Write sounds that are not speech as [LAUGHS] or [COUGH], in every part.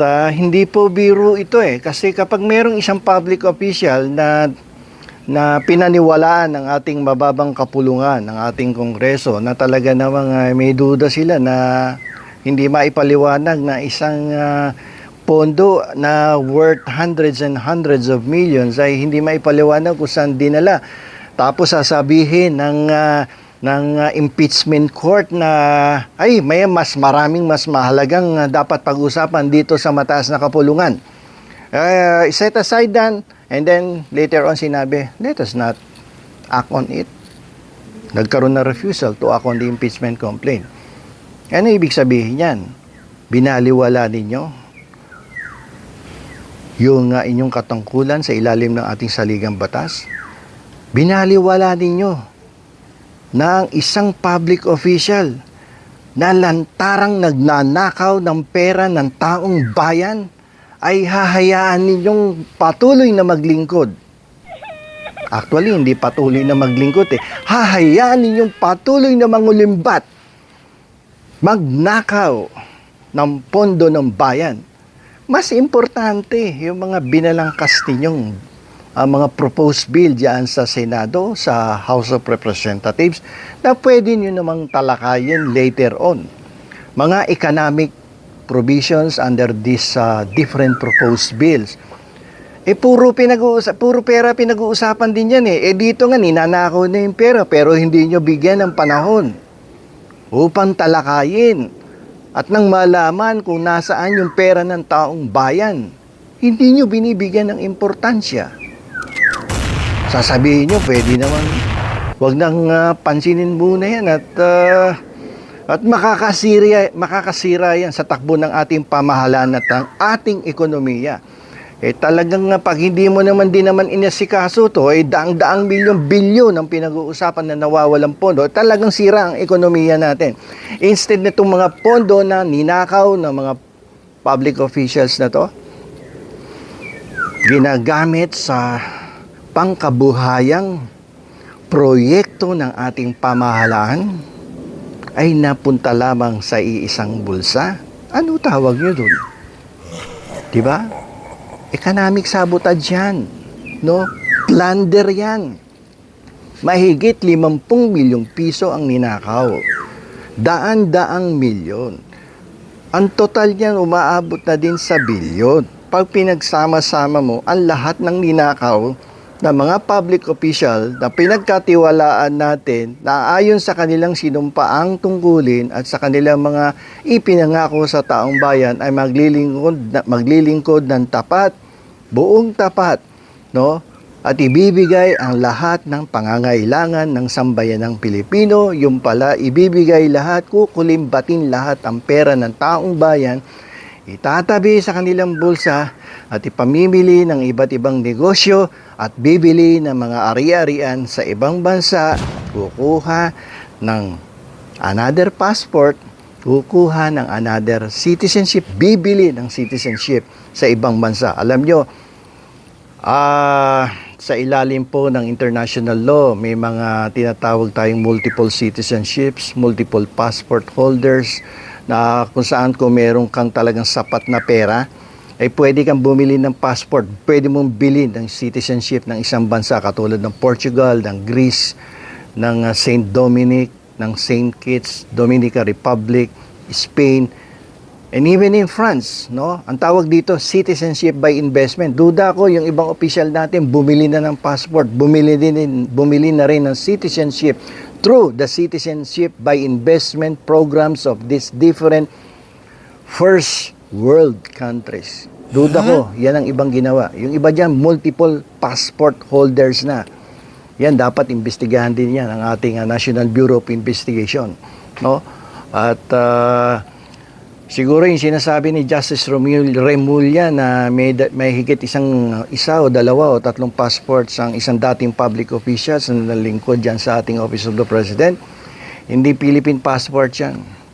ah, hindi po biro ito eh. Kasi kapag merong isang public official na na pinaniwalaan ng ating mababang kapulungan, ng ating kongreso, na talaga namang ah, may duda sila na hindi maipaliwanag na isang ah, pondo na worth hundreds and hundreds of millions ay hindi maipaliwanag kung saan dinala. Tapos sasabihin ng ah, ng ah, impeachment court na ay may mas maraming mas mahalagang ah, dapat pag-usapan dito sa mataas na kapulungan. Uh, set aside dan and then later on sinabi, let us not act on it. Nagkaroon na refusal to act on the impeachment complaint. Ano ibig sabihin yan? Binaliwala ninyo yung uh, inyong katungkulan sa ilalim ng ating saligang batas? Binaliwala ninyo na ang isang public official na lantarang nagnanakaw ng pera ng taong bayan ay hahayaan ninyong patuloy na maglingkod. Actually, hindi patuloy na maglingkod eh. Hahayaan ninyong patuloy na mangulimbat, magnakaw ng pondo ng bayan. Mas importante yung mga binalangkas ninyong ang mga proposed bill diyan sa Senado, sa House of Representatives na pwede nyo namang talakayin later on. Mga economic provisions under these uh, different proposed bills. Eh puro pinag-uusap, puro pera pinag-uusapan din yan eh. Eh dito nga ninanakaw na yung pera pero hindi nyo bigyan ng panahon upang talakayin at nang malaman kung nasaan yung pera ng taong bayan. Hindi nyo binibigyan ng importansya. Sasabihin nyo, pwede naman, wag nang ah, pansinin muna yan at ah, at makakasira, makakasira yan sa takbo ng ating pamahalaan at ang ating ekonomiya. Eh talagang nga pag hindi mo naman din naman inasikaso to, eh daang-daang milyon bilyon ang pinag-uusapan na nawawalang pondo, talagang sira ang ekonomiya natin. Instead na itong mga pondo na ninakaw ng mga public officials na to, ginagamit sa pangkabuhayang proyekto ng ating pamahalaan, ay napunta lamang sa iisang bulsa? Ano tawag nyo dun? Di ba? Economic sabotage yan. No? Plunder yan. Mahigit 50 milyong piso ang ninakaw. Daan-daang milyon. Ang total niyan umaabot na din sa bilyon. Pag pinagsama-sama mo ang lahat ng ninakaw na mga public official na pinagkatiwalaan natin na ayon sa kanilang sinumpaang tungkulin at sa kanilang mga ipinangako sa taong bayan ay maglilingkod, maglilingkod ng tapat, buong tapat, no? At ibibigay ang lahat ng pangangailangan ng sambayan ng Pilipino, yung pala ibibigay lahat, kukulimbatin lahat ang pera ng taong bayan, itatabi sa kanilang bulsa at ipamimili ng iba't ibang negosyo at bibili ng mga ari-arian sa ibang bansa, kukuha ng another passport, kukuha ng another citizenship, bibili ng citizenship sa ibang bansa. Alam nyo, ah, sa ilalim po ng international law, may mga tinatawag tayong multiple citizenships, multiple passport holders, na kung saan kung meron kang talagang sapat na pera, ay pwede kang bumili ng passport, pwede mong bilhin ng citizenship ng isang bansa katulad ng Portugal, ng Greece, ng uh, St. Dominic, ng St. Kitts, Dominica Republic, Spain, and even in France, no? Ang tawag dito, citizenship by investment. Duda ko yung ibang official natin bumili na ng passport, bumili din bumili na rin ng citizenship through the citizenship by investment programs of these different first world countries. Duda ko, yan ang ibang ginawa. Yung iba dyan, multiple passport holders na. Yan, dapat imbestigahan din yan ang ating uh, National Bureau of Investigation. No? At uh, siguro yung sinasabi ni Justice Romul Remulla na may, may higit isang isa o dalawa o tatlong passports ang isang dating public officials na nalingkod dyan sa ating Office of the President, hindi Philippine passport yan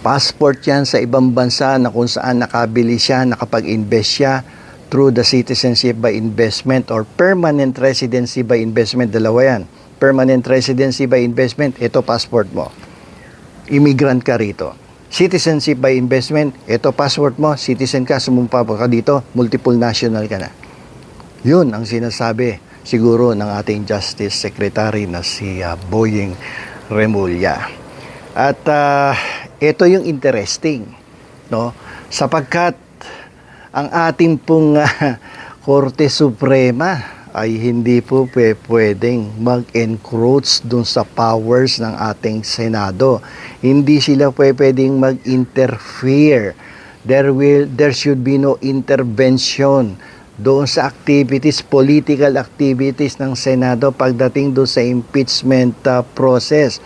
passport yan sa ibang bansa na kung saan nakabili siya, nakapag-invest siya through the citizenship by investment or permanent residency by investment. Dalawa yan. Permanent residency by investment, ito passport mo. Immigrant ka rito. Citizenship by investment, ito passport mo, citizen ka, sumumpa ka dito, multiple national ka na. Yun ang sinasabi siguro ng ating Justice Secretary na si ah, Boying Remulla. At ah, ito yung interesting, no? Sapagkat ang ating pong ah, Korte Suprema ay hindi po pwedeng mag-encroach dun sa powers ng ating Senado. Hindi sila pwe- pwedeng mag-interfere. There will there should be no intervention doon sa activities, political activities ng Senado pagdating doon sa impeachment uh, process.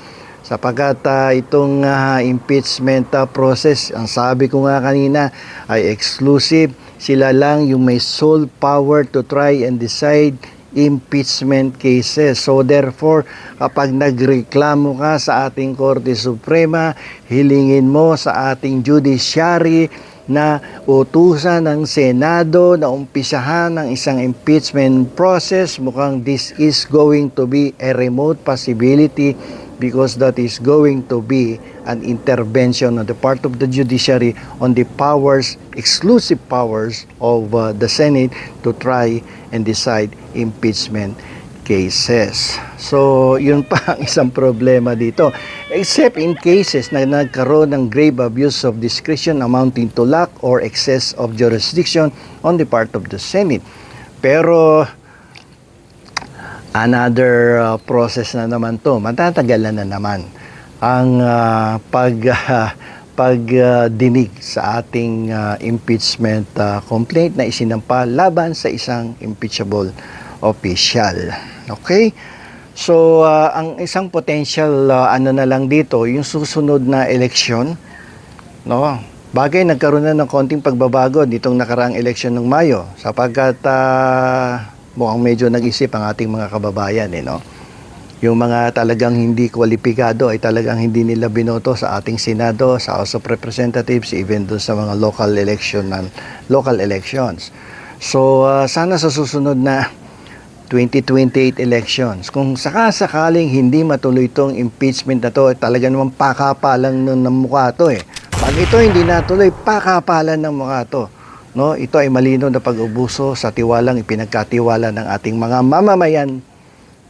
Sapagkat uh, itong uh, impeachment uh, process, ang sabi ko nga kanina, ay exclusive. Sila lang yung may sole power to try and decide impeachment cases. So therefore, kapag nagreklamo ka sa ating Korte Suprema, hilingin mo sa ating judiciary na utusan ng Senado na umpisahan ng isang impeachment process. Mukhang this is going to be a remote possibility because that is going to be an intervention on the part of the judiciary on the powers, exclusive powers of uh, the Senate to try and decide impeachment cases. So, yun pa ang [LAUGHS] isang problema dito. Except in cases na nagkaroon ng grave abuse of discretion amounting to lack or excess of jurisdiction on the part of the Senate. Pero, another uh, process na naman to. Matatagalan na naman ang uh, pag [LAUGHS] uh, pagdinig sa ating uh, impeachment uh, complaint na isinampa laban sa isang impeachable official. Okay? So, uh, ang isang potential uh, ano na lang dito, yung susunod na eleksyon, no? Bagay nagkaroon na ng konting pagbabago nitong nakaraang eleksyon ng Mayo sapagkat uh, mukhang medyo nag-isip ang ating mga kababayan, eh, no? Yung mga talagang hindi kwalipikado ay talagang hindi nila binoto sa ating Senado, sa House of Representatives, even doon sa mga local election local elections. So, uh, sana sa susunod na 2028 elections, kung sakasakaling hindi matuloy itong impeachment na to, eh, talaga naman pakapalan ng mukha to eh. Pag ito hindi natuloy, pakapalan ng mukha to. No, ito ay malino na pag-ubuso sa tiwalang ipinagkatiwala ng ating mga mamamayan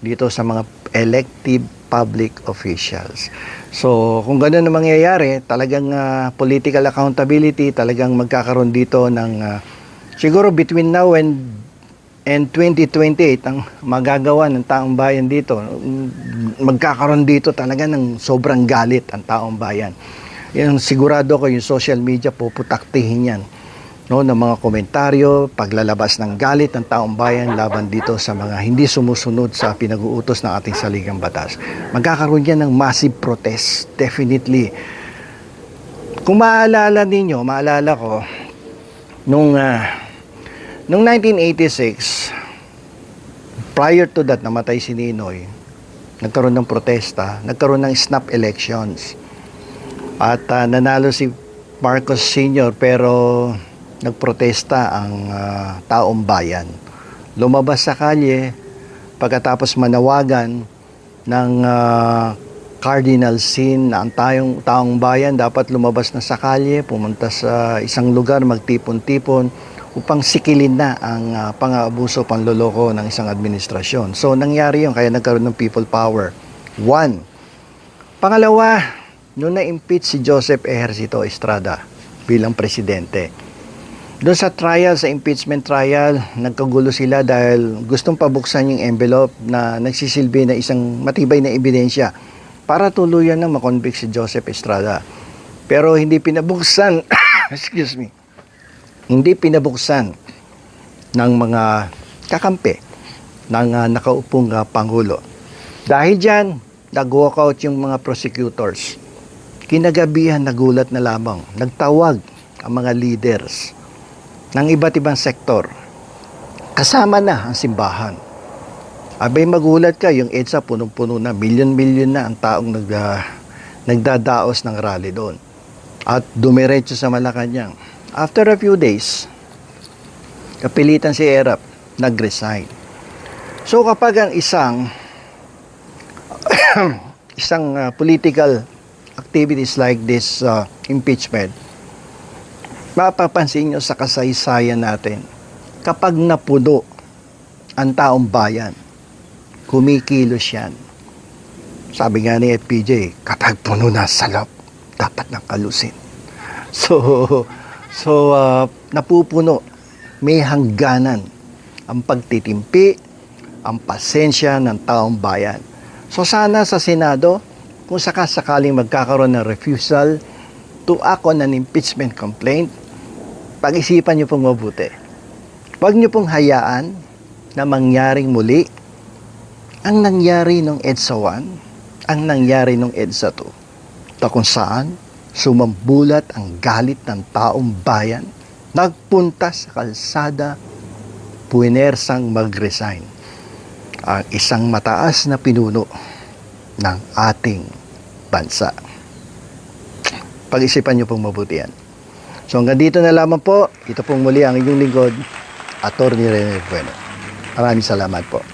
dito sa mga elective public officials. So, kung gano'n ang mangyayari, talagang ah, political accountability, talagang magkakaroon dito ng ah, siguro between now and and 2028 ang magagawa ng taong bayan dito. Magkakaroon dito talaga ng sobrang galit ang taong bayan. Yan sigurado ko yung social media puputaktihin yan no ng mga komentaryo, paglalabas ng galit ng taong bayan laban dito sa mga hindi sumusunod sa pinag-uutos ng ating saligang batas. Magkakaroon yan ng massive protest, definitely. Kung maalala ninyo, maalala ko, nung, ah, nung 1986, prior to that, namatay si Ninoy, nagkaroon ng protesta, nagkaroon ng snap elections. At ah, nanalo si Marcos Sr. pero nagprotesta ang ah, taong bayan. Lumabas sa kalye pagkatapos manawagan ng ah, cardinal sin na ang tayong taong bayan dapat lumabas na sa kalye, pumunta sa isang lugar, magtipon-tipon upang sikilin na ang ah, pang-aabuso, panloloko ng isang administrasyon. So nangyari yun, kaya nagkaroon ng people power. One. Pangalawa, noong na-impeach si Joseph Ejercito Estrada bilang presidente. Doon sa trial, sa impeachment trial, nagkagulo sila dahil gustong pabuksan yung envelope na nagsisilbi na isang matibay na ebidensya para tuluyan na makonvict si Joseph Estrada. Pero hindi pinabuksan, [COUGHS] excuse me, hindi pinabuksan ng mga kakampi ng ah, nakaupong ah, Pangulo. Dahil dyan, nag-walkout yung mga prosecutors. Kinagabihan, nagulat na lamang. Nagtawag ang mga leaders ng iba't ibang sektor. Kasama na ang simbahan. Abay magulat ka, yung EDSA punong-puno na, milyon-milyon na ang taong nag, ah, nagdadaos ng rally doon. At dumiretso sa Malacanang. After a few days, kapilitan si Erap, nag-resign. So kapag ang isang [COUGHS] isang ah, political activities like this uh, impeachment, mapapansin nyo sa kasaysayan natin, kapag napuno ang taong bayan, kumikilos yan. Sabi nga ni FPJ, kapag puno na sa loob, dapat nang kalusin. [LAUGHS] So, so uh, napupuno, may hangganan ang pagtitimpi, ang pasensya ng taong bayan. So sana sa Senado, kung sakasakaling magkakaroon ng refusal to act on impeachment complaint, pag-isipan niyo pong mabuti. Huwag niyo pong hayaan na mangyaring muli ang nangyari nung EDSA 1, ang nangyari nung EDSA 2, na kung saan sumambulat ang galit ng taong bayan, nagpunta sa kalsada, puwinersang mag-resign. Ang isang mataas na pinuno ng ating bansa. Pag-isipan niyo pong mabuti yan. So hanggang dito na lamang po, ito pong muli ang inyong lingkod, Atty. Rene Bueno. Maraming salamat po.